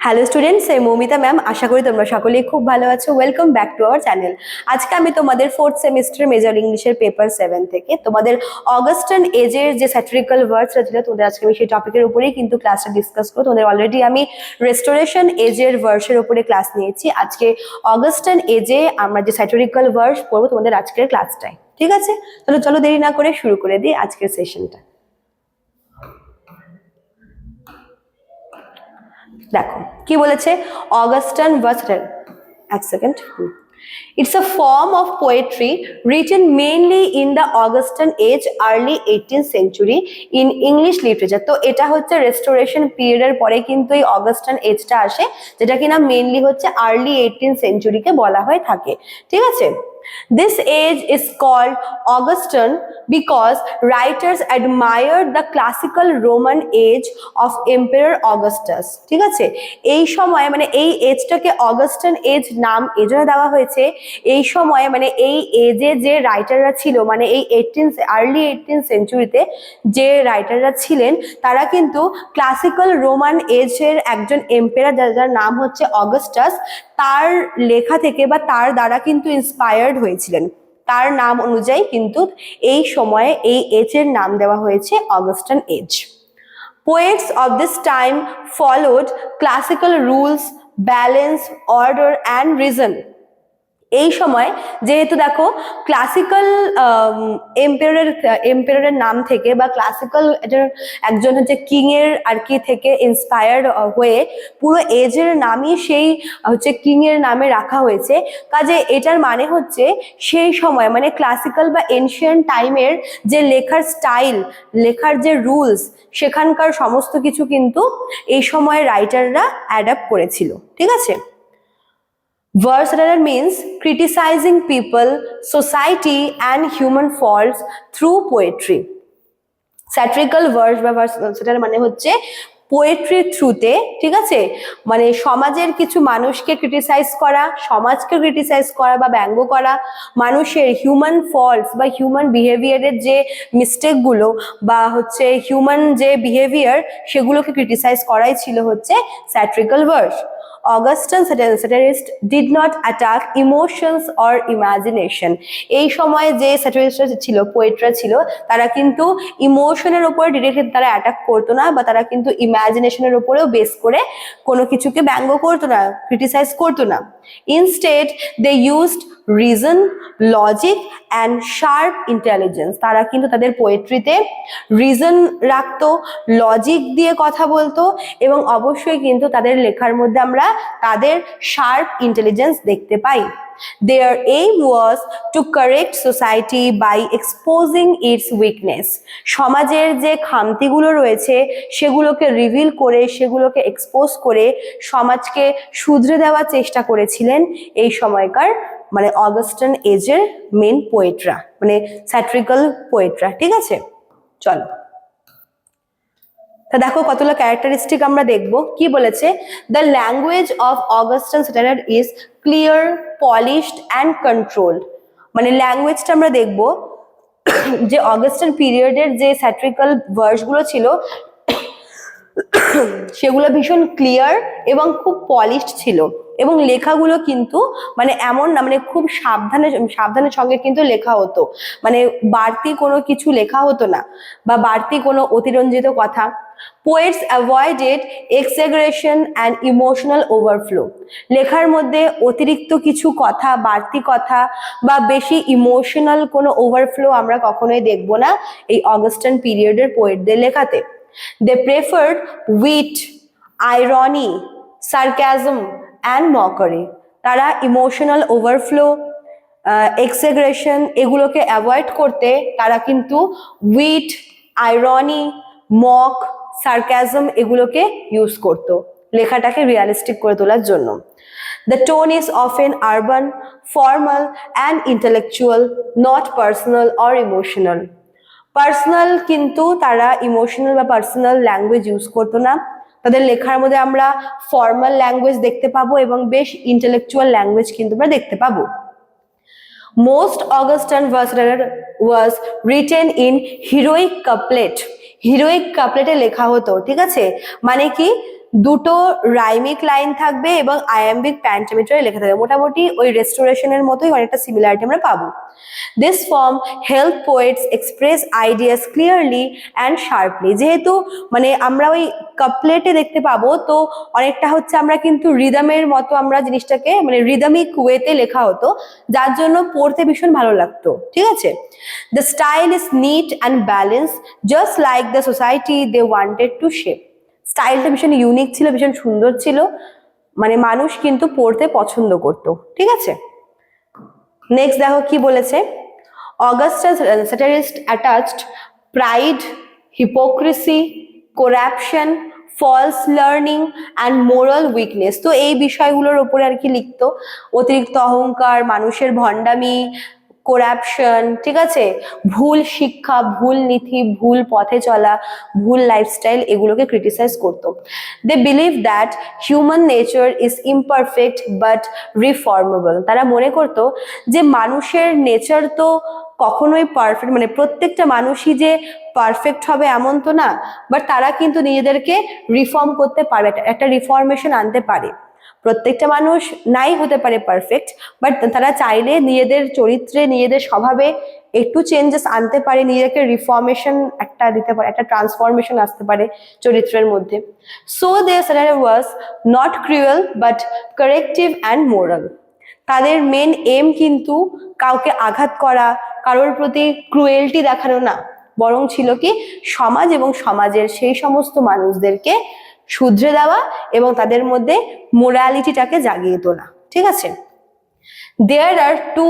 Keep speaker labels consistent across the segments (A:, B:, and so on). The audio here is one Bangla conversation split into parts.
A: হ্যালো স্টুডেন্টস এই মৌমিতা ম্যাম আশা করি তোমরা সকলেই খুব ভালো আছো। Welcome back to our channel আজকে আমি তোমাদের ফোর্থ সেমিস্টার মেজর ইংলিশের পেপার সেভেন থেকে তোমাদের অগাস্টান এজের যে স্যাট্রিক্যাল ওয়ার্ডসটা ছিল, তোমাদের আজকে আমি সেই টপিকের উপরেই কিন্তু ক্লাসটা ডিসকাস করব। তোমাদের অলরেডি আমি রেস্টোরেশন এজের ভার্সের উপরে ক্লাস নিয়েছি। আজকে অগাস্টান এজে আমরা যে স্যাটারিক্যাল ভার্স পড়ব তোমাদের আজকের ক্লাসটায় ঠিক আছে? তাহলে চলো দেরি না করে শুরু করে দিই আজকের সেশনটা দেখো কি বলেছে? অগাস্টান ভার্সের এক second It's a form of poetry written mainly in the Augustan age, early 18th century in English literature. তো এটা হচ্ছে রেস্টোরেশন পিরিয়ডের পরে কিন্তু এই অগাস্টান এজটা আসে যেটা কিনা মেনলি হচ্ছে আর্লি এইটিন সেঞ্চুরিকে বলা হয়ে থাকে। ঠিক আছে? This age is called Augustan because writers admired the classical Roman age of Emperor Augustus. ঠিক আছে এই সময় মানে এই এজটাকে অগাস্টান এজ নাম এজন্য দেওয়া হয়েছে এই সময় মানে এই এজে যে রাইটাররা ছিল মানে এই এইটিন আর্লি এইটিন সেঞ্চুরিতে যে রাইটাররা ছিলেন, তারা কিন্তু ক্লাসিক্যাল রোমান এজের একজন এম্পেরার যার যার নাম হচ্ছে অগাস্টাস তার লেখা থেকে বা তার দ্বারা কিন্তু ইন্সপায়ার্ড হয়েছিলেন। তার নাম অনুযায়ী কিন্তু এই সময়ে এই এজ এর নাম দেওয়া হয়েছে Augustan age poets of this time followed classical rules balance order and reason এই সময় যেহেতু দেখো ক্লাসিক্যাল এম্পায়ারের এম্পায়ারের নাম থেকে বা ক্লাসিক্যাল একজন হচ্ছে কিং এর আর কি থেকে ইন্সপায়ার্ড হয়ে পুরো এজের নামই সেই হচ্ছে কিং এর নামে রাখা হয়েছে। কাজে এটার মানে হচ্ছে সেই সময় মানে ক্লাসিক্যাল বা এনশিয়ান টাইমের যে লেখার স্টাইল লেখার যে রুলস সেখানকার সমস্ত কিছু কিন্তু এই সময় রাইটাররা অ্যাডাপ্ট করেছিল। ঠিক আছে? Verse writer means criticizing people, society, and human faults through poetry. Satirical verse বা সেটার মানে হচ্ছে পোয়েট্রির থ্রুতে ঠিক আছে মানে সমাজের কিছু মানুষকে ক্রিটিসাইজ করা সমাজকে ক্রিটিসাইজ করা বা ব্যঙ্গ করা মানুষের হিউম্যান ফল্টস বা হিউম্যান বিহেভিয়ারের যে মিস্টেকগুলো বা হচ্ছে হিউম্যান যে বিহেভিয়ার সেগুলোকে ক্রিটিসাইজ করাই ছিল হচ্ছে satirical verse Augustan satirist did not attack emotions or imagination এই সময়ে যে স্যাটারিস্টরা ছিল পোয়েটরা ছিল, তারা কিন্তু ইমোশনের উপরে ডিরেক্টলি তারা অ্যাটাক করতো না বা তারা কিন্তু ইমাজিনেশনের উপরেও বেস করে কোনো কিছুকে ব্যঙ্গ করতো না ক্রিটিসাইজ করতো না। Instead they used reason logic and sharp intelligence তারা কিন্তু তাদের পোয়েট্রিতে রিজন রাখতো লজিক দিয়ে কথা বলতো এবং অবশ্যই কিন্তু তাদের লেখার মধ্যে আমরা তাদের শার্প ইন্টেলিজেন্স দেখতে পাই। Their aim was to correct society by exposing its weakness. সমাজের যে খামতিগুলো রয়েছে, সেগুলোকে রিভিল করে, সেগুলোকে এক্সপোজ করে সমাজকে শুধরে দেওয়ার চেষ্টা করেছিলেন এই সময়কার মানে অগাস্টান এজের মেন পোয়েটরা মানে স্যাট্রিক্যাল পোয়েটরা ঠিক আছে? চলো। তা দেখো কতগুলো ক্যারেক্টারিস্টিক আমরা দেখব। কি বলেছে? The language of Augustan satire is clear polished and controlled মানে ল্যাঙ্গুয়েজটা আমরা দেখব যে অগাস্টান পিরিয়ডের যে স্যাট্রিক্যাল ভার্সগুলো ছিল, সেগুলো ভীষণ ক্লিয়ার এবং খুব পলিশড ছিল। এবং লেখাগুলো কিন্তু মানে এমন না মানে খুব সাবধানে সাবধানের সঙ্গে কিন্তু লেখা হতো। মানে বাড়তি কোনো কিছু লেখা হতো না বা বাড়তি কোনো অতিরঞ্জিত কথা। Poets avoided exaggeration and emotional overflow লেখার মধ্যে অতিরিক্ত কিছু কথা, বাড়তি কথা বা বেশি ইমোশনাল কোনো ওভারফ্লো আমরা কখনোই দেখব না এই অগাস্টান পিরিয়ডের পোয়েটদের লেখাতে। They preferred wit irony sarcasm and mockery তারা ইমোশনাল ওভারফ্লো এক্সেগ্রেশন এগুলোকে অ্যাভয়েড করতে তারা কিন্তু উইট আইরনি মক সার্ক্যাজম এগুলোকে ইউজ করতো, লেখাটাকে রিয়ালিস্টিক করে তোলার জন্য। The tone is often urban formal and intellectual not personal or emotional personal কিন্তু তারা ইমোশনাল বা পার্সোনাল ল্যাঙ্গুয়েজ ইউজ করতো না। তাদের লেখার মধ্যে আমরা ফর্মাল ল্যাঙ্গুয়েজ দেখতে পাবো এবং বেশ ইন্টেলেকচুয়াল ল্যাঙ্গুয়েজ কিন্তু আমরা দেখতে পাবো। Most Augustan was written in heroic couplet heroic কাপলেটে লেখা হতো ঠিক আছে? মানে কি? দুটো রাইমিক লাইন থাকবে এবং আয়াম্বিক প্যান্টামিটারে লেখা থাকবে। মোটামুটি ওই রেস্টোরেশনের মতোই অনেকটা সিমিলারিটি আমরা পাবো। This form help poets express ideas clearly and sharply যেহেতু মানে আমরা ওই কাপলেটে দেখতে পাবো, তো অনেকটা হচ্ছে আমরা কিন্তু রিদমের মতো আমরা জিনিসটাকে মানে রিদমিক ওয়েতে লেখা হতো, যার জন্য পড়তে ভীষণ ভালো লাগতো, ঠিক আছে? The style is neat and balance just like the society they wanted to shape স্টাইলটা ভীষণ ইউনিক ছিল, ভীষণ সুন্দর ছিল। মানে মানুষ কিন্তু পড়তে পছন্দ করতো, ঠিক আছে? নেক্সট দেখো কি বলেছে। Augustus satirist attacked pride hypocrisy corruption false learning and moral weakness তো এই বিষয়গুলোর ওপরে আর কি লিখতো। অতিরিক্ত অহংকার, মানুষের ভণ্ডামি করাপশন ঠিক আছে? ভুল শিক্ষা, ভুল নীতি, ভুল পথে চলা, ভুল লাইফস্টাইল এগুলোকে ক্রিটিসাইজ করতো। They believe that human nature is imperfect but reformable তারা মনে করতো যে মানুষের নেচার তো কখনোই পারফেক্ট মানে প্রত্যেকটা মানুষই যে পারফেক্ট হবে এমন তো না বাট তারা কিন্তু নিজেদেরকে রিফর্ম করতে একটা- একটা রিফর্মেশন আনতে পারে। প্রত্যেকটা মানুষ নাই হতে পারে পারফেক্ট বাট তারা চাইলে নিজেদের চরিত্রে, নিজেদের স্বভাবে একটু চেঞ্জেস আনতে পারে নিজেকে রিফর্মেশন একটা দিতে পারে, একটা ট্রান্সফরমেশন আসতে পারে চরিত্রের মধ্যে। So they was not cruel but corrective and moral তাদের মেন এম কিন্তু কাউকে আঘাত করা, কারোর প্রতি ক্রুয়েলটি দেখানো না। বরং ছিল কি সমাজ এবং সমাজের সেই সমস্ত মানুষদেরকে শুধরে দেওয়া এবং তাদের মধ্যে মোরালিটিটাকে জাগিয়ে তোলা, ঠিক আছে? There are two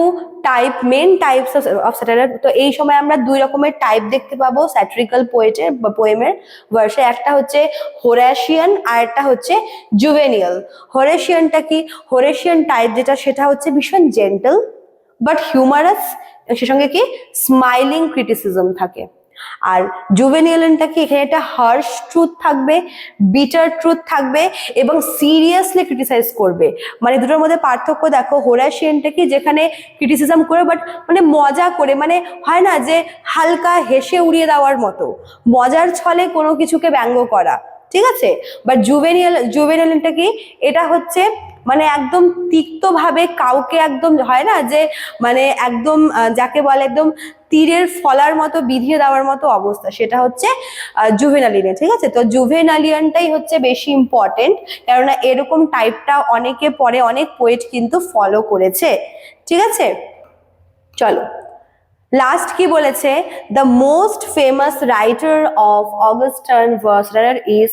A: type main types of satire তো এই সময় আমরা দুই রকমের টাইপ দেখতে পাবো স্যাটরিক্যাল পোয়েটের বা পোয়েমের ভার্সে একটা হচ্ছে হোরাশিয়ান আর একটা হচ্ছে জুভেনিয়াল হোরেশিয়ানটা কি? হোরেশিয়ান টাইপ যেটা, সেটা হচ্ছে ভীষণ জেন্টল বাট হিউমারাস সে সঙ্গে কি? স্মাইলিং ক্রিটিসিজম থাকে। আর জুভেনিয়ালটা কি? এখানে একটা হার্শ ট্রুথ থাকবে বিটার ট্রুথ থাকবে এবং সিরিয়াসলি ক্রিটিসাইজ করবে। মানে দুটোর মধ্যে পার্থক্য দেখো হোরাশিয়ানটা কি? যেখানে ক্রিটিসিজম করে বাট মানে মজা করে মানে হয় না যে হালকা হেসে উড়িয়ে দেওয়ার মতো। মজার ছলে কোনো কিছুকে ব্যঙ্গ করা, ঠিক আছে? বাট জুভেনিয়াল জুভেনিয়ালটা কি? এটা হচ্ছে মানে একদম তিক্তভাবে কাউকে একদম হয় না যে মানে একদম যাকে বলে একদম তীরের ফলার মতো, বিধিয়ে দেওয়ার মতো অবস্থা। সেটা হচ্ছে জুভেনালিনে ঠিক আছে? তো জুভেনালিয়ানটাই হচ্ছে বেশি ইম্পর্টেন্ট কেননা এরকম টাইপটা অনেকে পরে অনেক পোয়েট কিন্তু ফলো করেছে। ঠিক আছে? চলো। লাস্ট কি বলেছে? The most famous writer of Augustan ভার্সরার is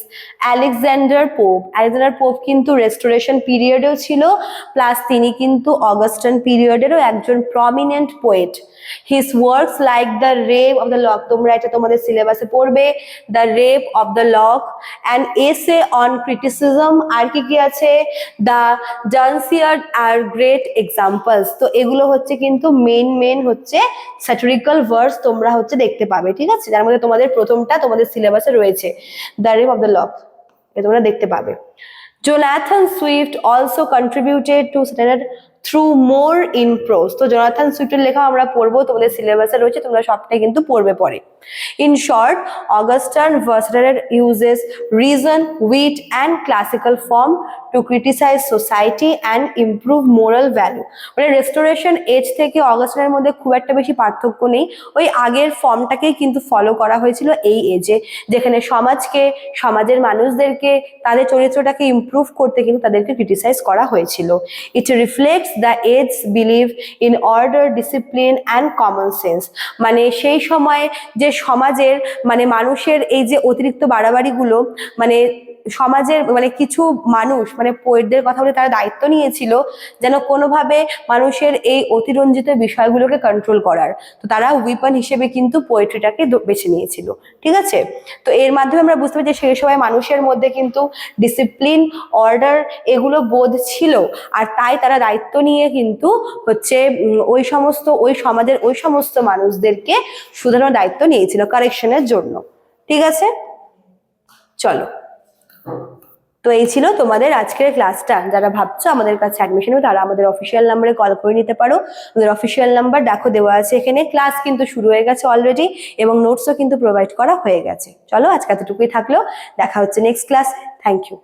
A: Alexander Pope Alexander Pope কিন্তু রেস্টোরেশন পিরিয়ডেও ছিল প্লাস তিনি কিন্তু অগস্টার্ন পিরিয়ডেরও একজন prominent poet his works like the Rape of the Lock তোমরা এটা তোমাদের সিলেবাসে পড়বে the Rape of the Lock and Essay on Criticism আর কি কি আছে? The Dunciad are great examples তো এগুলো হচ্ছে কিন্তু মেন মেন হচ্ছে স্যাটারিক্যাল ভার্স তোমরা হচ্ছে দেখতে পাবে, ঠিক আছে? যার মধ্যে তোমাদের প্রথমটা তোমাদের সিলেবাসে রয়েছে। The rape of the lock তোমরা দেখতে পাবে। Jonathan Swift also contributed to satire through more in prose তো জোনাথন সুইফটের লেখা আমরা পড়ব, তোমাদের সিলেবাসে রয়েছে, তোমরা সবটাই কিন্তু পড়বে পরে। In short Augustan ভার্সারের uses reason wit and classical form to criticise society and improve moral value মানে রেস্টোরেশন এজ থেকে অগাস্টানের মধ্যে খুব একটা বেশি পার্থক্য নেই। ওই আগের ফর্মটাকেই কিন্তু ফলো করা হয়েছিল এই এজে যেখানে সমাজকে, সমাজের মানুষদেরকে, তাদের চরিত্রটাকে ইমপ্রুভ করতে কিন্তু তাদেরকে ক্রিটিসাইজ করা হয়েছিল। It reflects the age believe in order discipline and common sense মানে সেই সময় যে সমাজের মানে মানুষের এই যে অতিরিক্ত বাড়াবাড়িগুলো মানে সমাজের মানে কিছু মানুষ মানে পোয়েটদের কথা বলে তারা দায়িত্ব নিয়েছিল যেন কোনোভাবে মানুষের এই অতিরঞ্জিত বিষয়গুলোকে কন্ট্রোল করার। তো তারা উইপন হিসেবে কিন্তু পোয়েট্রিটাকে বেছে নিয়েছিল। ঠিক আছে? তো এর মাধ্যমে আমরা বুঝতে পারি যে সেই সময় মানুষের মধ্যে কিন্তু ডিসিপ্লিন অর্ডার এগুলো বোধ ছিল। আর তাই তারা দায়িত্ব নিয়ে কিন্তু হচ্ছে ওই সমস্ত, ওই সমাজের ওই সমস্ত মানুষদেরকে শুধানোর দায়িত্ব নিয়েছিল কারেকশনের জন্য। ঠিক আছে? চলো। তো এই ছিল তোমাদের আজকের ক্লাসটা যারা ভাবছ আমাদের কাছে অ্যাডমিশন হবে তারা আমাদের অফিসিয়াল নাম্বারে কল করে নিতে পারো। আমাদের অফিসিয়াল নাম্বার দেখো দেওয়া আছে এখানে। ক্লাস কিন্তু শুরু হয়ে গেছে অলরেডি এবং নোটসও কিন্তু প্রোভাইড করা হয়ে গেছে। চলো আজকে এতটুকুই থাকল। দেখা হচ্ছে নেক্সট ক্লাস থ্যাংক ইউ